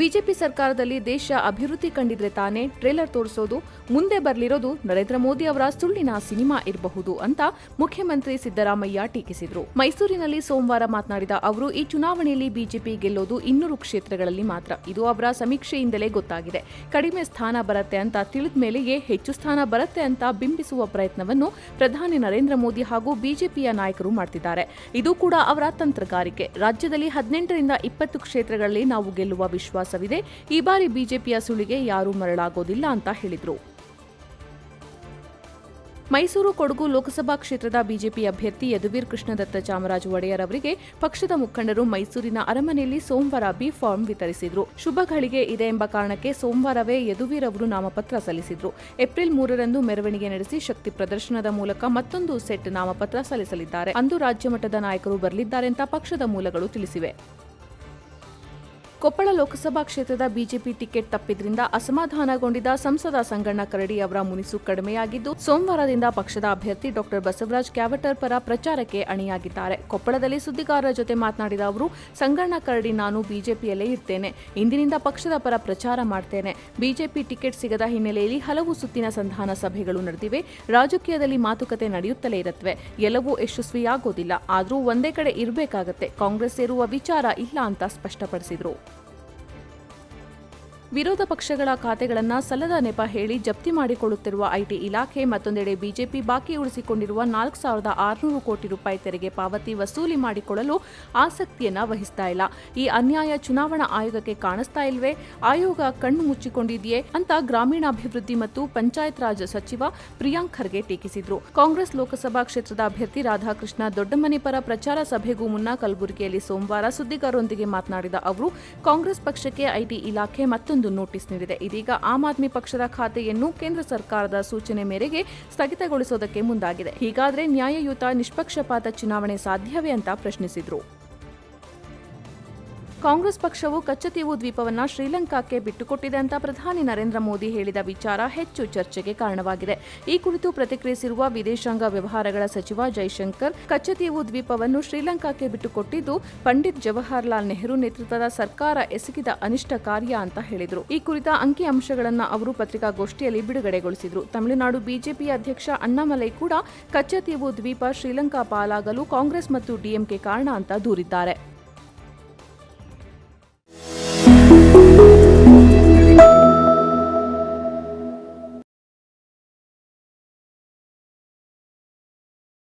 BJP ಸರ್ಕಾರದಲ್ಲಿ ದೇಶ ಅಭಿವೃದ್ಧಿ ಕಂಡಿದ್ರೆ ತಾನೇ ಟ್ರೇಲರ್ ತೋರಿಸೋದು, ಮುಂದೆ ಬರಲಿರೋದು ನರೇಂದ್ರ ಮೋದಿ ಅವರ ಸುಳ್ಳಿನ ಸಿನಿಮಾ ಇರಬಹುದು ಅಂತ ಮುಖ್ಯಮಂತ್ರಿ ಸಿದ್ದರಾಮಯ್ಯ ಟೀಕಿಸಿದರು. ಮೈಸೂರಿನಲ್ಲಿ ಸೋಮವಾರ ಮಾತನಾಡಿದ ಅವರು, ಈ ಚುನಾವಣೆಯಲ್ಲಿ ಬಿಜೆಪಿ ಗೆಲ್ಲೋದು ಇನ್ನೂರು ಕ್ಷೇತ್ರಗಳಲ್ಲಿ ಮಾತ್ರ. ಇದು ಅವರ ಸಮೀಕ್ಷೆಯಿಂದಲೇ ಗೊತ್ತಾಗಿದೆ. ಕಡಿಮೆ ಸ್ಥಾನ ಬರುತ್ತೆ ಅಂತ ತಿಳಿದ ಮೇಲೆಯೇ ಹೆಚ್ಚು ಸ್ಥಾನ ಬರುತ್ತೆ ಅಂತ ಬಿಂಬಿಸುವ ಪ್ರಯತ್ನವನ್ನು ಪ್ರಧಾನಿ ನರೇಂದ್ರ ಮೋದಿ ಹಾಗೂ ಬಿಜೆಪಿಯ ನಾಯಕರು ಮಾಡ್ತಿದ್ದಾರೆ. ಇದು ಕೂಡ ಅವರ ತಂತ್ರಗಾರಿಕೆ. ರಾಜ್ಯದಲ್ಲಿ ಹದಿನೆಂಟರಿಂದ ಇಪ್ಪತ್ತು ಕ್ಷೇತ್ರಗಳಲ್ಲಿ ನಾವು ಗೆಲ್ಲುವ ವಿಶ್ವಾಸವಿದೆ. ಈ ಬಾರಿ ಬಿಜೆಪಿಯ ಸುಳಿಗೆ ಯಾರೂ ಮರಳಾಗೋದಿಲ್ಲ ಅಂತ ಹೇಳಿದರು. ಮೈಸೂರು ಕೊಡಗು ಲೋಕಸಭಾ ಕ್ಷೇತ್ರದ ಬಿಜೆಪಿ ಅಭ್ಯರ್ಥಿ ಯದುವೀರ್ ಕೃಷ್ಣದತ್ತ ಚಾಮರಾಜ ಒಡೆಯರ್ ಅವರಿಗೆ ಪಕ್ಷದ ಮುಖಂಡರು ಮೈಸೂರಿನ ಅರಮನೆಯಲ್ಲಿ ಸೋಮವಾರ ಬಿ ಫಾರ್ಮ್ ವಿತರಿಸಿದ್ರು. ಶುಭ ಘಳಿಗೆ ಇದೆ ಎಂಬ ಕಾರಣಕ್ಕೆ ಸೋಮವಾರವೇ ಯದುವೀರ್ ಅವರು ನಾಮಪತ್ರ ಸಲ್ಲಿಸಿದ್ರು. ಏಪ್ರಿಲ್ ಮೂರರಂದು ಮೆರವಣಿಗೆ ನಡೆಸಿ ಶಕ್ತಿ ಪ್ರದರ್ಶನದ ಮೂಲಕ ಮತ್ತೊಂದು ಸೆಟ್ ನಾಮಪತ್ರ ಸಲ್ಲಿಸಲಿದ್ದಾರೆ. ಅಂದು ರಾಜ್ಯ ಮಟ್ಟದ ನಾಯಕರು ಬರಲಿದ್ದಾರೆ ಅಂತ ಪಕ್ಷದ ಮೂಲಗಳು ತಿಳಿಸಿವೆ. ಕೊಪ್ಪಳ ಲೋಕಸಭಾ ಕ್ಷೇತ್ರದ ಬಿಜೆಪಿ ಟಿಕೆಟ್ ತಪ್ಪಿದ್ರಿಂದ ಅಸಮಾಧಾನಗೊಂಡಿದ್ದ ಸಂಸದ ಸಂಗಣ್ಣ ಕರಡಿ ಅವರ ಮುನಿಸು ಕಡಿಮೆಯಾಗಿದ್ದು, ಸೋಮವಾರದಿಂದ ಪಕ್ಷದ ಅಭ್ಯರ್ಥಿ ಡಾಕ್ಟರ್ ಬಸವರಾಜ್ ಕ್ಯಾವಟರ್ ಪರ ಪ್ರಚಾರಕ್ಕೆ ಅಣಿಯಾಗಿದ್ದಾರೆ. ಕೊಪ್ಪಳದಲ್ಲಿ ಸುದ್ದಿಗಾರರ ಜೊತೆ ಮಾತನಾಡಿದ ಅವರು, ಸಂಗಣ್ಣ ಕರಡಿ ನಾನು ಬಿಜೆಪಿಯಲ್ಲೇ ಇರ್ತೇನೆ. ಇಂದಿನಿಂದ ಪಕ್ಷದ ಪರ ಪ್ರಚಾರ ಮಾಡ್ತೇನೆ. ಬಿಜೆಪಿ ಟಿಕೆಟ್ ಸಿಗದ ಹಿನ್ನೆಲೆಯಲ್ಲಿ ಹಲವು ಸುತ್ತಿನ ಸಂಧಾನ ಸಭೆಗಳು ನಡೆದಿವೆ. ರಾಜಕೀಯದಲ್ಲಿ ಮಾತುಕತೆ ನಡೆಯುತ್ತಲೇ ಇರುತ್ತವೆ. ಎಲ್ಲವೂ ಯಶಸ್ವಿಯಾಗೋದಿಲ್ಲ. ಆದರೂ ಒಂದೇ ಕಡೆ ಇರಬೇಕಾಗತ್ತೆ. ಕಾಂಗ್ರೆಸ್ ಸೇರುವ ವಿಚಾರ ಇಲ್ಲ ಅಂತ ಸ್ಪಷ್ಟಪಡಿಸಿದರು. ವಿರೋಧ ಪಕ್ಷಗಳ ಖಾತೆಗಳನ್ನು ಸಲ್ಲದ ನೆಪ ಹೇಳಿ ಜಪ್ತಿ ಮಾಡಿಕೊಳ್ಳುತ್ತಿರುವ ಐಟಿ ಇಲಾಖೆ ಮತ್ತೊಂದೆಡೆ ಬಿಜೆಪಿ ಬಾಕಿ ಉಳಿಸಿಕೊಂಡಿರುವ ನಾಲ್ಕು ಸಾವಿರದ ಆರುನೂರು ಕೋಟಿ ರೂಪಾಯಿ ತೆರಿಗೆ ಪಾವತಿ ವಸೂಲಿ ಮಾಡಿಕೊಳ್ಳಲು ಆಸಕ್ತಿಯನ್ನ ವಹಿಸ್ತಾ ಇಲ್ಲ. ಈ ಅನ್ಯಾಯ ಚುನಾವಣಾ ಆಯೋಗಕ್ಕೆ ಕಾಣಿಸ್ತಾ ಇಲ್ವೇ? ಆಯೋಗ ಕಣ್ಣು ಮುಚ್ಚಿಕೊಂಡಿದೆಯೇ? ಅಂತ ಗ್ರಾಮೀಣಾಭಿವೃದ್ಧಿ ಮತ್ತು ಪಂಚಾಯತ್ ರಾಜ್ ಸಚಿವ ಪ್ರಿಯಾಂಕ್ ಖರ್ಗೆ ಟೀಕಿಸಿದ್ರು. ಕಾಂಗ್ರೆಸ್ ಲೋಕಸಭಾ ಕ್ಷೇತ್ರದ ಅಭ್ಯರ್ಥಿ ರಾಧಾಕೃಷ್ಣ ದೊಡ್ಡಮನೆ ಪರ ಪ್ರಚಾರ ಸಭೆಗೂ ಮುನ್ನ ಕಲಬುರಗಿಯಲ್ಲಿ ಸೋಮವಾರ ಸುದ್ದಿಗಾರರೊಂದಿಗೆ ಮಾತನಾಡಿದ ಅವರು, ಕಾಂಗ್ರೆಸ್ ಪಕ್ಷಕ್ಕೆ ಐಟಿ ಇಲಾಖೆ ಮತ್ತೊಂದು ನೋಟಿಸ್ ನೀಡಿದೆ. ಇದೀಗ ಆಮ್ ಆದ್ಮಿ ಪಕ್ಷದ ಖಾತೆಯನ್ನು ಕೇಂದ್ರ ಸರ್ಕಾರದ ಸೂಚನೆ ಮೇರೆಗೆ ಸ್ಥಗಿತಗೊಳಿಸೋದಕ್ಕೆ ಮುಂದಾಗಿದೆ. ಹೀಗಾದ್ರೆ ನ್ಯಾಯಯುತ ನಿಷ್ಪಕ್ಷಪಾತ ಚುನಾವಣೆ ಸಾಧ್ಯವೇ ಅಂತ ಪ್ರಶ್ನಿಸಿದ್ರು. ಕಾಂಗ್ರೆಸ್ ಪಕ್ಷವು ಕಚ್ಚತೀವು ದ್ವೀಪವನ್ನು ಶ್ರೀಲಂಕಾಕ್ಕೆ ಬಿಟ್ಟುಕೊಟ್ಟಿದೆ ಅಂತ ಪ್ರಧಾನಿ ನರೇಂದ್ರ ಮೋದಿ ಹೇಳಿದ ವಿಚಾರ ಹೆಚ್ಚು ಚರ್ಚೆಗೆ ಕಾರಣವಾಗಿದೆ. ಈ ಕುರಿತು ಪ್ರತಿಕ್ರಿಯಿಸಿರುವ ವಿದೇಶಾಂಗ ವ್ಯವಹಾರಗಳ ಸಚಿವ ಜೈಶಂಕರ್ ಕಚ್ಚತೀವು ದ್ವೀಪವನ್ನು ಶ್ರೀಲಂಕಾಕ್ಕೆ ಬಿಟ್ಟುಕೊಟ್ಟಿದ್ದು ಪಂಡಿತ್ ಜವಾಹರ್ಲಾಲ್ ನೆಹರು ನೇತೃತ್ವದ ಸರ್ಕಾರ ಎಸಗಿದ ಅನಿಷ್ಟ ಕಾರ್ಯ ಅಂತ ಹೇಳಿದರು. ಈ ಕುರಿತ ಅಂಕಿ ಅಂಶಗಳನ್ನು ಅವರು ಪತ್ರಿಕಾಗೋಷ್ಠಿಯಲ್ಲಿ ಬಿಡುಗಡೆಗೊಳಿಸಿದರು. ತಮಿಳುನಾಡು ಬಿಜೆಪಿ ಅಧ್ಯಕ್ಷ ಅಣ್ಣಾಮಲೈ ಕೂಡ ಕಚ್ಚತೀವು ದ್ವೀಪ ಶ್ರೀಲಂಕಾ ಪಾಲಾಗಲು ಕಾಂಗ್ರೆಸ್ ಮತ್ತು ಡಿಎಂಕೆ ಕಾರಣ ಅಂತ ದೂರಿದ್ದಾರೆ.